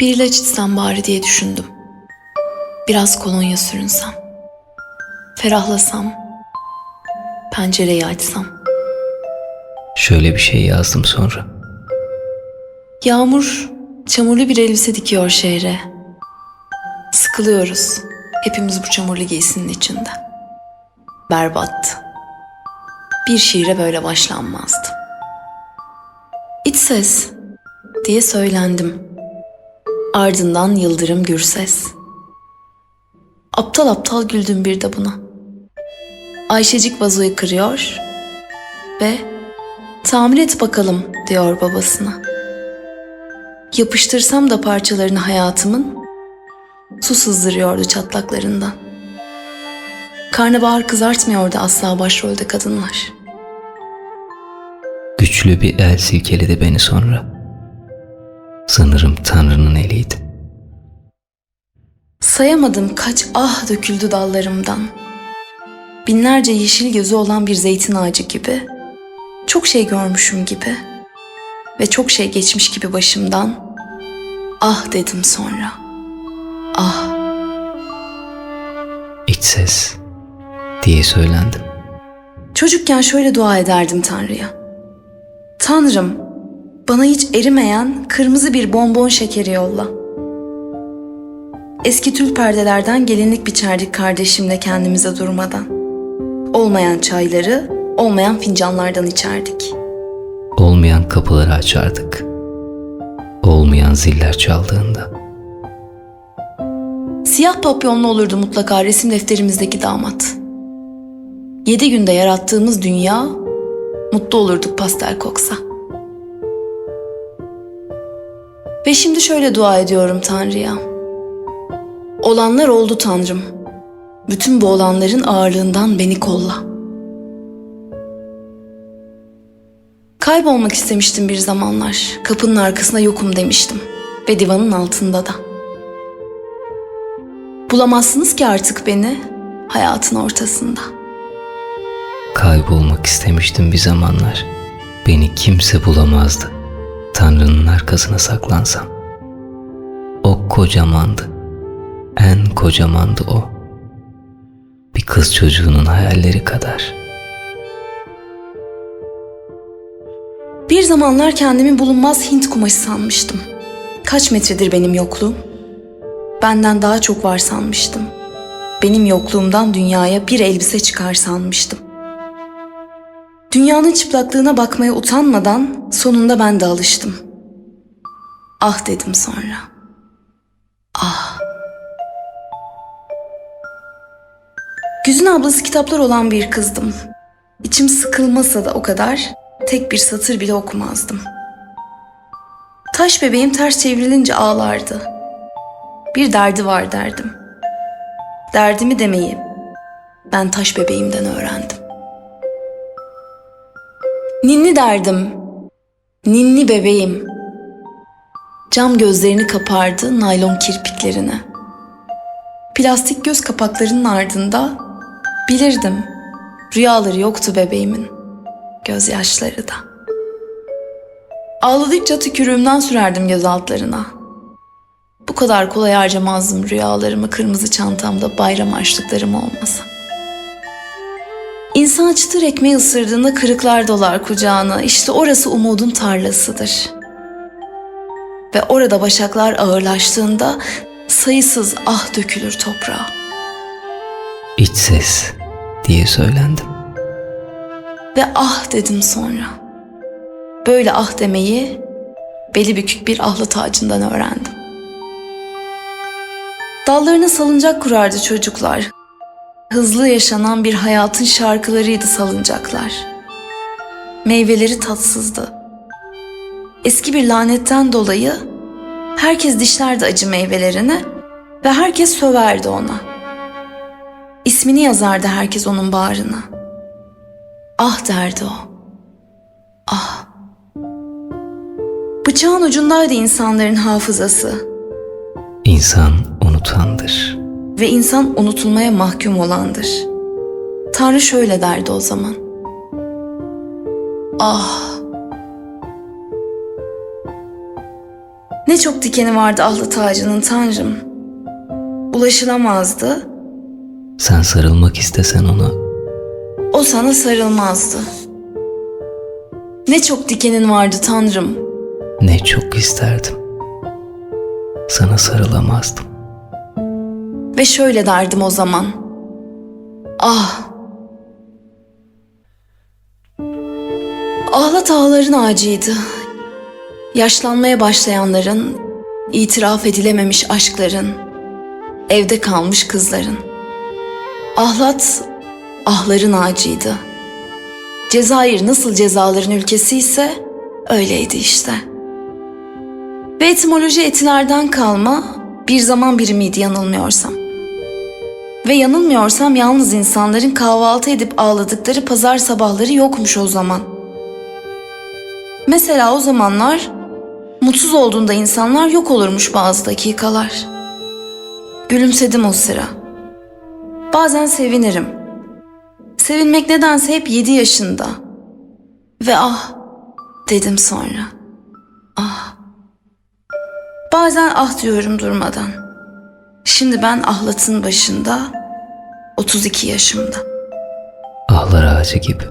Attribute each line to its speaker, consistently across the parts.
Speaker 1: Bir ilaç içsem bari diye düşündüm. Biraz kolonya sürünsem. Ferahlasam. Pencereyi açsam.
Speaker 2: Şöyle bir şey yazdım sonra.
Speaker 1: Yağmur çamurlu bir elbise dikiyor şehre. Sıkılıyoruz. Hepimiz bu çamurlu giysinin içinde. Berbat. Bir şiire böyle başlanmazdı. İç ses diye söylendim. Ardından yıldırım gürses. Aptal aptal güldüm bir de buna. Ayşecik vazoyu kırıyor ve tamir et bakalım diyor babasına. Yapıştırsam da parçalarını hayatımın su sızdırıyordu çatlaklarından. Karnabahar kızartmıyordu asla başrolde kadınlar.
Speaker 2: Güçlü bir el silkeledi beni sonra. Sanırım Tanrı'nın eliydi.
Speaker 1: Sayamadım kaç ah döküldü dallarımdan. Binlerce yeşil gözü olan bir zeytin ağacı gibi. Çok şey görmüşüm gibi. Ve çok şey geçmiş gibi başımdan. Ah dedim sonra. Ah.
Speaker 2: İç ses diye söylendim.
Speaker 1: Çocukken şöyle dua ederdim Tanrı'ya. Tanrım, bana hiç erimeyen kırmızı bir bonbon şekeri yolla. Eski tül perdelerden gelinlik biçerdik kardeşimle kendimize durmadan. Olmayan çayları, olmayan fincanlardan içerdik.
Speaker 2: Olmayan kapıları açardık. Olmayan ziller çaldığında.
Speaker 1: Siyah papyonlu olurdu mutlaka resim defterimizdeki damat. Yedi günde yarattığımız dünya, mutlu olurduk pastel koksa. Ve şimdi şöyle dua ediyorum Tanrı'ya. Olanlar oldu Tanrım. Bütün bu olanların ağırlığından beni kolla. Kaybolmak istemiştim bir zamanlar. Kapının arkasında yokum demiştim. Ve divanın altında da. Bulamazsınız ki artık beni hayatın ortasında.
Speaker 2: Kaybolmak istemiştim bir zamanlar. Beni kimse bulamazdı. Tanrı'nın arkasına saklansam. O kocamandı. En kocamandı o. Bir kız çocuğunun hayalleri kadar.
Speaker 1: Bir zamanlar kendimi bulunmaz Hint kumaşı sanmıştım. Kaç metredir benim yokluğum? Benden daha çok var sanmıştım. Benim yokluğumdan dünyaya bir elbise çıkar sanmıştım. Dünyanın çıplaklığına bakmaya utanmadan sonunda ben de alıştım. Ah dedim sonra. Ah. Güzün ablası kitaplar olan bir kızdım. İçim sıkılmasa da o kadar tek bir satır bile okumazdım. Taş bebeğim ters çevrilince ağlardı. Bir derdi var derdim. Derdimi demeyi ben taş bebeğimden öğrendim. Ninni derdim. Ninni bebeğim. Cam gözlerini kapardı naylon kirpiklerine. Plastik göz kapaklarının ardında bilirdim. Rüyaları yoktu bebeğimin. Gözyaşları da. Ağladıkça tükürüğümden sürerdim göz altlarına. Bu kadar kolay harcamazdım rüyalarımı kırmızı çantamda bayram harçlıklarım olmasa. İnsan çıtır ekmeği ısırdığında kırıklar dolar kucağına. İşte orası umudun tarlasıdır. Ve orada başaklar ağırlaştığında sayısız ah dökülür toprağa.
Speaker 2: İç ses diye söylendim.
Speaker 1: Ve ah dedim sonra. Böyle ah demeyi beli bükük bir ahlat ağacından öğrendim. Dallarına salıncak kurardı çocuklar. Hızlı yaşanan bir hayatın şarkılarıydı salıncaklar. Meyveleri tatsızdı. Eski bir lanetten dolayı herkes dişlerdi acı meyvelerini ve herkes söverdi ona. İsmini yazardı herkes onun bağrına. Ah derdi o. Ah. Bıçağın ucundaydı insanların hafızası
Speaker 2: İnsan unutandır.
Speaker 1: Ve insan unutulmaya mahkum olandır. Tanrı şöyle derdi o zaman. Ah. Ne çok dikeni vardı ahlat ağacının tanrım. Ulaşılamazdı,
Speaker 2: Sen sarılmak istesen ona
Speaker 1: o sana sarılmazdı. Ne çok dikenin vardı tanrım.
Speaker 2: ne çok isterdim. Sana sarılamazdım.
Speaker 1: Ve şöyle derdim o zaman. Ah! Ahlat ağların ağacıydı. Yaşlanmaya başlayanların, itiraf edilememiş aşkların, evde kalmış kızların. Ahlat, ahların ağacıydı. Cezayir nasıl cezaların ülkesi ise öyleydi işte. Ve etimoloji etilerden kalma bir zaman birimiydi yanılmıyorsam. Ve yanılmıyorsam yalnız insanların kahvaltı edip ağladıkları pazar sabahları yokmuş o zaman. Mesela o zamanlar mutsuz olduğunda insanlar yok olurmuş bazı dakikalar. Gülümsedim o sıra. Bazen sevinirim. Sevinmek nedense hep yedi yaşında. Ve ah dedim sonra. Ah. Bazen ah diyorum durmadan. Şimdi ben ahlatın başında 32 yaşımda.
Speaker 2: Ahlar ağacı gibi.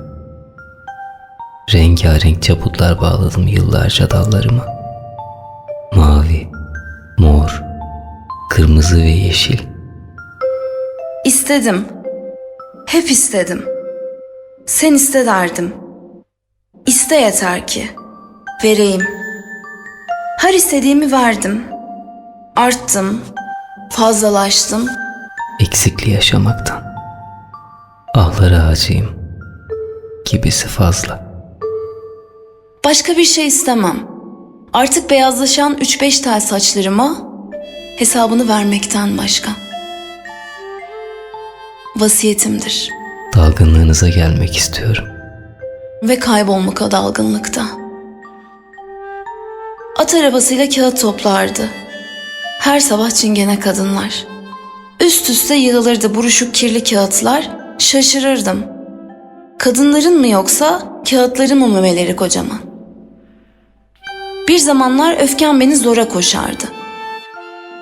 Speaker 2: Rengarenk çaputlar bağladım yıllarca dallarıma. Mavi, mor, kırmızı ve yeşil.
Speaker 1: İstedim. Hep istedim. Sen iste derdim. İste yeter ki. Vereyim. Her istediğimi verdim. Arttım. Fazlalaştım.
Speaker 2: Eksikliği yaşamaktan. Ahlar ağacıyım. Gibisi fazla.
Speaker 1: Başka bir şey istemem. Artık beyazlaşan 3-5 tel saçlarıma hesabını vermekten başka. Vasiyetimdir
Speaker 2: Dalgınlığınıza gelmek istiyorum.
Speaker 1: ve kaybolmak o dalgınlıkta. At arabasıyla kağıt toplardı. Her sabah çingene kadınlar. Üst üste yığılırdı buruşuk kirli kağıtlar, şaşırırdım. Kadınların mı yoksa kağıtların mı memeleri kocaman? Bir zamanlar öfkem beni zora koşardı.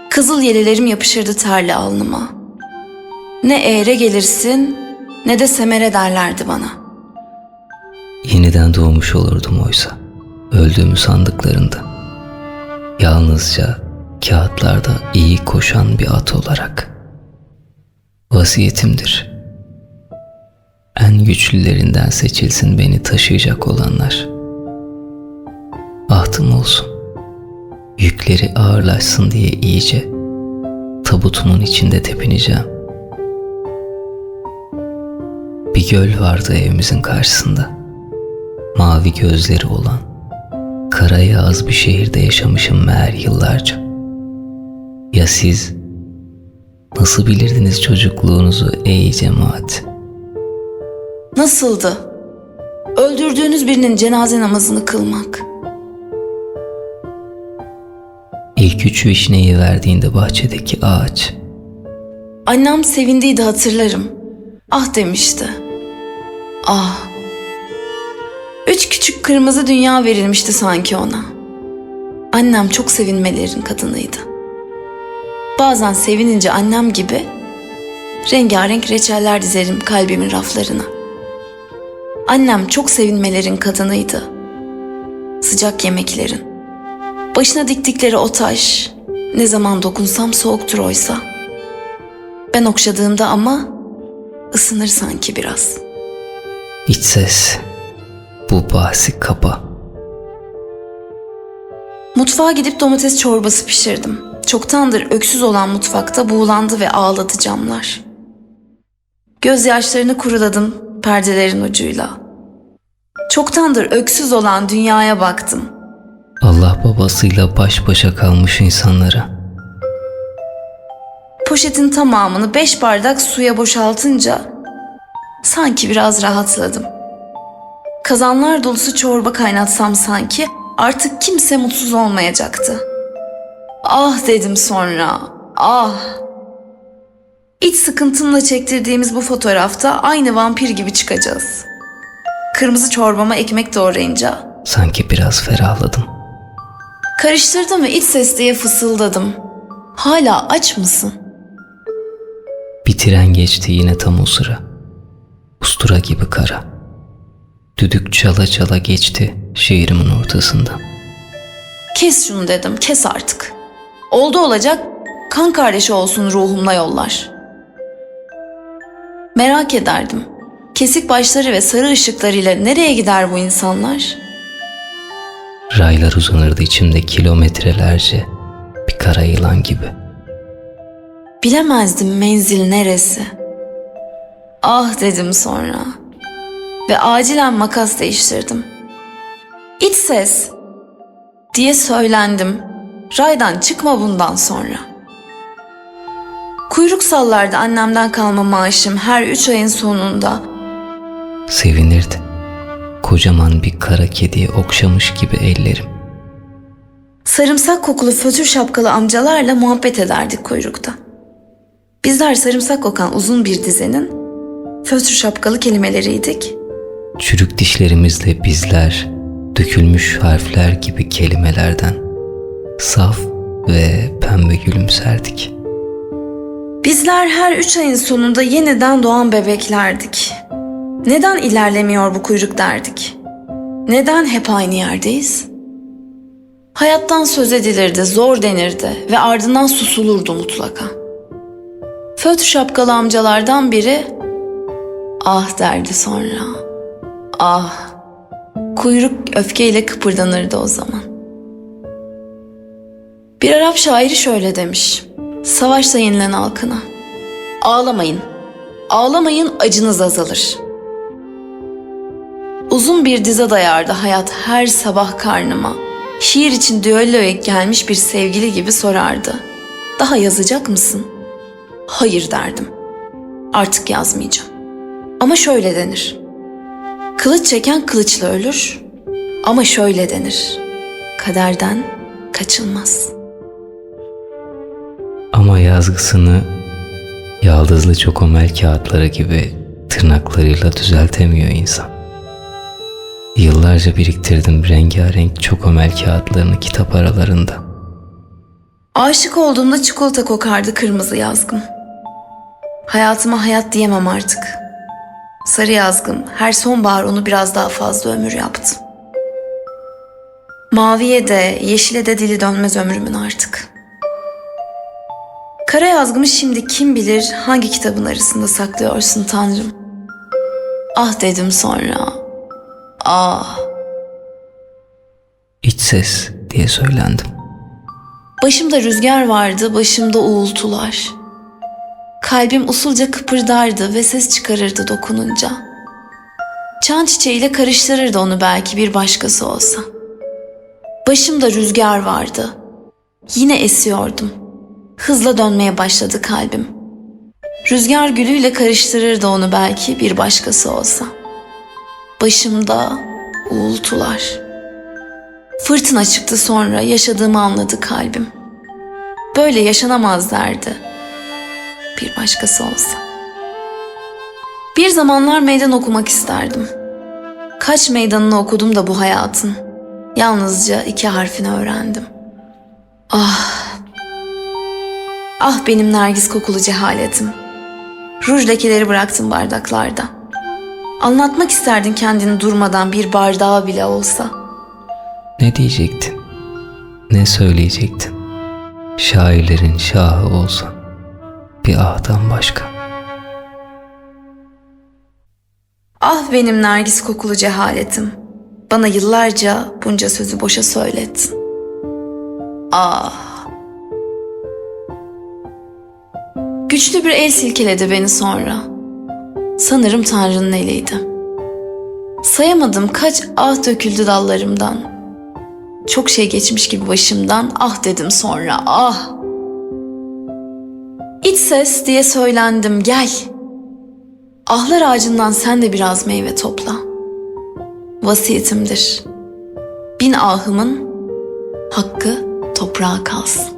Speaker 1: Kızıl yelelerim yapışırdı terli alnıma. Ne eğre gelirsin ne de semere derlerdi bana.
Speaker 2: Yeniden doğmuş olurdum oysa. Öldüğümü sandıklarında. Yalnızca kağıtlarda iyi koşan bir at olarak. Vasiyetimdir. En güçlülerinden seçilsin beni taşıyacak olanlar. Ahtım olsun. Yükleri ağırlaşsın diye iyice tabutumun içinde tepineceğim. Bir göl vardı evimizin karşısında. Mavi gözleri olan, karaya az bir şehirde yaşamışım meğer yıllarca. Ya siz nasıl bilirdiniz çocukluğunuzu ey cemaat?
Speaker 1: Nasıldı? Öldürdüğünüz birinin cenaze namazını kılmak.
Speaker 2: İlk üç vişneyi verdiğinde bahçedeki ağaç.
Speaker 1: Annem sevindiydi hatırlarım. Ah demişti. Ah. Üç küçük kırmızı dünya verilmişti sanki ona. Annem çok sevinmelerin kadınıydı. Bazen sevinince annem gibi rengarenk reçeller dizerim kalbimin raflarına. Annem çok sevinmelerin kadınıydı. Sıcak yemeklerin. Başına diktikleri o taş ne zaman dokunsam soğuktur oysa. Ben okşadığımda ama ısınır sanki biraz.
Speaker 2: İç ses. Bu bahsi kapa.
Speaker 1: Mutfağa gidip domates çorbası pişirdim. Çoktandır öksüz olan mutfakta buğulandı ve ağladı camlar. Gözyaşlarını kuruladım perdelerin ucuyla. Çoktandır öksüz olan dünyaya baktım.
Speaker 2: Allah babasıyla baş başa kalmış insanlara.
Speaker 1: Poşetin tamamını beş bardak suya boşaltınca sanki biraz rahatladım. Kazanlar dolusu çorba kaynatsam sanki artık kimse mutsuz olmayacaktı. Ah dedim sonra. Ah. İç sıkıntımla çektirdiğimiz bu fotoğrafta aynı vampir gibi çıkacağız. Kırmızı çorbama ekmek doğrayınca
Speaker 2: Sanki biraz ferahladım.
Speaker 1: Karıştırdım ve iç ses diye fısıldadım. Hala aç mısın?
Speaker 2: Bir tren geçti yine tam o sıra. Ustura gibi kara. Düdük çala çala geçti şehrimin ortasından.
Speaker 1: Kes şunu dedim, kes artık. Oldu olacak, kan kardeşi olsun ruhumla yollar. Merak ederdim. Kesik başları ve sarı ışıklarıyla nereye gider bu insanlar?
Speaker 2: Raylar uzanırdı içimde kilometrelerce bir kara yılan gibi.
Speaker 1: Bilemezdim menzil neresi. Ah dedim sonra. Ve acilen makas değiştirdim. İç ses diye söylendim. Raydan çıkma bundan sonra. Kuyruk sallardı annemden kalma maaşım her üç ayın sonunda.
Speaker 2: Sevinirdi. Kocaman bir kara kediye okşamış gibi ellerim.
Speaker 1: Sarımsak kokulu fötür şapkalı amcalarla muhabbet ederdik kuyrukta. Bizler sarımsak kokan uzun bir dizenin fötür şapkalı kelimeleriydik.
Speaker 2: Çürük dişlerimizle bizler dökülmüş harfler gibi kelimelerden saf ve pembe gülümserdik.
Speaker 1: Bizler her üç ayın sonunda yeniden doğan bebeklerdik. Neden ilerlemiyor bu kuyruk derdik? Neden hep aynı yerdeyiz? Hayattan söz edilirdi, zor denirdi ve ardından susulurdu mutlaka. Fötr şapkalı amcalardan biri ah derdi sonra. Ah. Kuyruk öfkeyle kıpırdanırdı o zaman. Bir Arap şairi şöyle demiş. Savaşta yenilen halkına. Ağlamayın. Ağlamayın acınız azalır. Uzun bir dize dayardı hayat her sabah karnıma. Şiir için düelloya gelmiş bir sevgili gibi sorardı. Daha yazacak mısın? Hayır derdim. Artık yazmayacağım. Ama şöyle denir. Kılıç çeken kılıçla ölür. Ama şöyle denir. Kaderden kaçılmaz.''
Speaker 2: Ama yazgısını yaldızlı çokomel kağıtları gibi tırnaklarıyla düzeltemiyor insan. Yıllarca biriktirdim rengarenk çokomel kağıtlarını kitap aralarında.
Speaker 1: Aşık olduğumda çikolata kokardı kırmızı yazgım. Hayatıma hayat diyemem artık. Sarı yazgım her sonbahar onu biraz daha fazla ömür yaptı. Maviye de yeşile de dili dönmez ömrümün artık. Kara yazgımı şimdi kim bilir hangi kitabın arasında saklıyorsun Tanrım. Ah dedim sonra. Ah.
Speaker 2: İç ses diye söylendim.
Speaker 1: Başımda rüzgar vardı, başımda uğultular. Kalbim usulca kıpırdardı ve ses çıkarırdı dokununca. Çan çiçeğiyle karıştırırdı onu belki bir başkası olsa. Başımda rüzgar vardı. Yine esiyordum. Hızla dönmeye başladı kalbim. Rüzgar gülüyle karıştırırdı onu belki bir başkası olsa. Başımda uğultular. Fırtına çıktı sonra yaşadığımı anladı kalbim. Böyle yaşanamaz derdi. Bir başkası olsa. Bir zamanlar meydan okumak isterdim. Kaç meydanını okudum da bu hayatın. Yalnızca iki harfini öğrendim. Ah. Ah benim nergis kokulu cehaletim. Ruj lekeleri bıraktım bardaklarda. Anlatmak isterdin kendini durmadan bir bardağı bile olsa.''
Speaker 2: Ne diyecektin? Ne söyleyecektin? Şairlerin şahı olsan bir ahtan başka.
Speaker 1: Ah benim nergis kokulu cehaletim. Bana yıllarca bunca sözü boşa söylettin. Ah. Güçlü bir el silkeledi beni sonra. Sanırım Tanrı'nın eliydi. Sayamadım kaç ah döküldü dallarımdan. Çok şey geçmiş gibi başımdan ah dedim sonra ah. İç ses diye söylendim gel. Ahlar ağacından sen de biraz meyve topla. Vasiyetimdir. Bin ahımın hakkı toprağa kalsın.